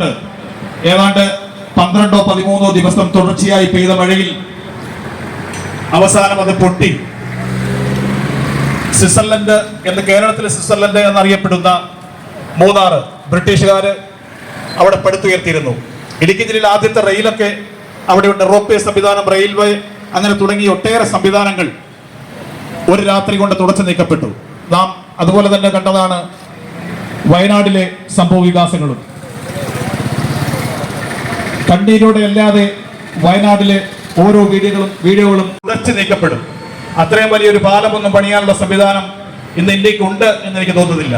ബന്ധപ്പെട്ട് ഏതാണ്ട് പന്ത്രണ്ടോ പതിമൂന്നോ ദിവസം തുടർച്ചയായി പെയ്ത മഴയിൽ അവസാനം അത് പൊട്ടി. സ്വിറ്റ്സർലൻഡ് എന്ന് കേരളത്തിലെ സ്വിറ്റ്സർലൻഡ് എന്നറിയപ്പെടുന്ന മൂന്നാർ ബ്രിട്ടീഷുകാർ അവിടെ പടുത്തുയർത്തിയിരുന്നു. ഇടുക്കി ജില്ലയിൽ ആദ്യത്തെ റെയിലൊക്കെ അവിടെയുണ്ട്. റോപ്വേ സംവിധാനം റെയിൽവേ അങ്ങനെ തുടങ്ങിയ ഒട്ടേറെ സംവിധാനങ്ങൾ ഒരു രാത്രി കൊണ്ട് തുടച്ചു നീക്കപ്പെട്ടു. നാം അതുപോലെ തന്നെ കണ്ടതാണ് വയനാടിലെ സംഭവ വികാസങ്ങളും കണ്ണീരോടെ അല്ലാതെ വയനാട്ടിലെ ഓരോ വീഡിയോകളും വീഡിയോകളും ഉടച്ചു നീക്കപ്പെടും. അത്രയും വലിയൊരു പാലമൊന്നും പണിയാനുള്ള സംവിധാനം ഇന്ന് ഇന്ത്യയ്ക്ക് ഉണ്ട് എന്ന് എനിക്ക് തോന്നുന്നില്ല.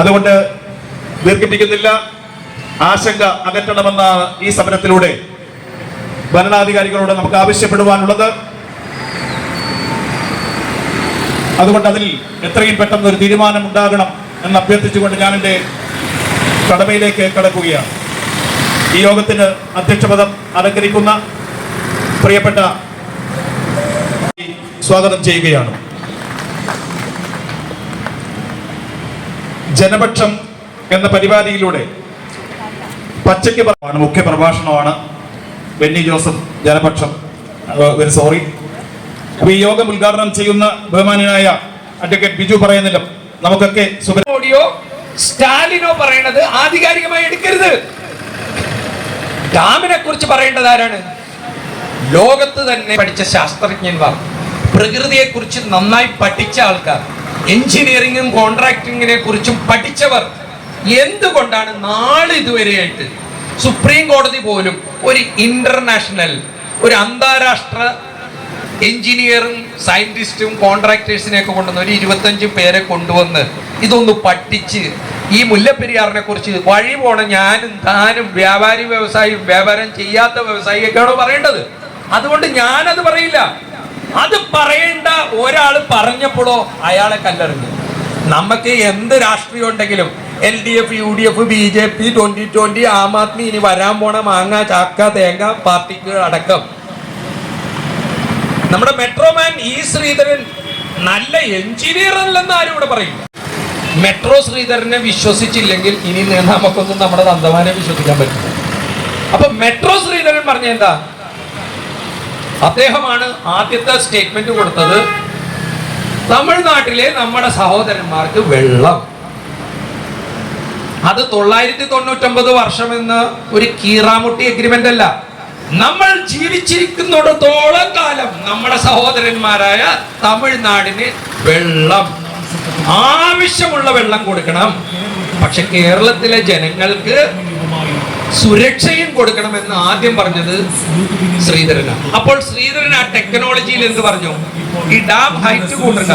അതുകൊണ്ട് ദീർഘിപ്പിക്കുന്നില്ല. ആശങ്ക അകറ്റണമെന്നാണ് ഈ സമരത്തിലൂടെ ഭരണാധികാരികളോട് നമുക്ക് ആവശ്യപ്പെടുവാനുള്ളത്. അതുകൊണ്ട് അതിൽ എത്രയും പെട്ടെന്ന് ഒരു തീരുമാനം ഉണ്ടാകണം എന്ന് അഭ്യർത്ഥിച്ചുകൊണ്ട് ഞാൻ എന്റെ കടമയിലേക്ക് കടക്കുകയാണ്. ഈ യോഗത്തിന് അധ്യക്ഷപദം അലങ്കരിക്കുന്ന പ്രിയപ്പെട്ട സ്വാഗതം ചെയ്യുകയാണ്. ജനപക്ഷം എന്ന പരിപാടിയിലൂടെ പച്ചയ്ക്ക് പറയാണ് മുഖ്യ പ്രഭാഷണമാണ്. ബെന്നി ജോസഫ് ജനപക്ഷം. വെരി സോറി അപ്പൊ ഈ യോഗം ഉദ്ഘാടനം ചെയ്യുന്ന ബഹുമാനായ അഡ്വക്കേറ്റ് ബിജു പറയുന്നില്ല. നമുക്കൊക്കെ സ്റ്റാലിനോ പറയണത് ആധികാരികമായി എടുക്കരുത്. ഡാമിനെ കുറിച്ച് പറയേണ്ടത് ആരാണ്? ലോകത്ത് തന്നെ പഠിച്ച ശാസ്ത്രജ്ഞന്മാർ. പ്രകൃതിയെ കുറിച്ച് നന്നായി പഠിച്ച ആൾക്കാർ. എഞ്ചിനീയറിംഗും കോൺട്രാക്ടിങ്ങിനെ കുറിച്ചും പഠിച്ചവർ. എന്തുകൊണ്ടാണ് നാളിതുവരെയായിട്ട് സുപ്രീം കോടതി പോലും ഒരു ഇന്റർനാഷണൽ ഒരു അന്താരാഷ്ട്ര എഞ്ചിനീയറും സയന്റിസ്റ്റും കോൺട്രാക്ടേഴ്സിനെയൊക്കെ കൊണ്ടുവന്ന് ഒരു ഇരുപത്തഞ്ച് പേരെ കൊണ്ടുവന്ന് ഇതൊന്ന് പഠിച്ച് ഈ മുല്ലപ്പെരിയാറിനെ കുറിച്ച് വഴി പോണ ഞാനും താനും വ്യാപാരി വ്യവസായി വ്യാപാരം ചെയ്യാത്ത വ്യവസായിയൊക്കെയാണോ പറയേണ്ടത്? അതുകൊണ്ട് ഞാനത് പറയില്ല. അത് പറയേണ്ട ഒരാൾ പറഞ്ഞപ്പോഴോ അയാളെ കല്ലെറിഞ്ഞു. നമുക്ക് എന്ത് രാഷ്ട്രീയം ഉണ്ടെങ്കിലും L D F U D F B J P twenty twenty Aam Aadmi ഇനി വരാൻ പോണ മാങ്ങ ചാക്ക തേങ്ങ പാർട്ടിക്ക് അടക്കം. നമ്മുടെ മെട്രോമാൻ ഇ ശ്രീധരൻ നല്ല എഞ്ചിനീയർ അല്ലെന്ന് ആരും ഇവിടെ പറയില്ല. മെട്രോ ശ്രീധരനെ വിശ്വസിച്ചില്ലെങ്കിൽ ഇനി നമുക്കൊന്നും നമ്മുടെ നന്ദമാനെ വിശ്വസിക്കാൻ പറ്റില്ല. അപ്പൊ മെട്രോ ശ്രീധരൻ പറഞ്ഞ എന്താ? അദ്ദേഹമാണ് ആദ്യത്തെ സ്റ്റേറ്റ്മെന്റ് കൊടുത്തത് തമിഴ്നാട്ടിലെ നമ്മുടെ സഹോദരന്മാർക്ക് വെള്ളം. അത് തൊള്ളായിരത്തി തൊണ്ണൂറ്റൊമ്പത് വർഷം എന്ന് ഒരു കീറാമുട്ടി എഗ്രിമെന്റ് അല്ല. നമ്മൾ ജീവിച്ചിരിക്കുന്നിടത്തോളം കാലം നമ്മുടെ സഹോദരന്മാരായ തമിഴ്നാടിന് വെള്ളം. ആവശ്യമുള്ള വെള്ളം കൊടുക്കണം. പക്ഷെ കേരളത്തിലെ ജനങ്ങൾക്ക് സുരക്ഷയും കൊടുക്കണമെന്ന് ആദ്യം പറഞ്ഞത് ശ്രീധരനാണ്. അപ്പോൾ ശ്രീധരൻ ആ ടെക്നോളജിയിൽ എന്ത് പറഞ്ഞു? ഈ ഡാം ഹൈറ്റ് കൂട്ടണ്ട.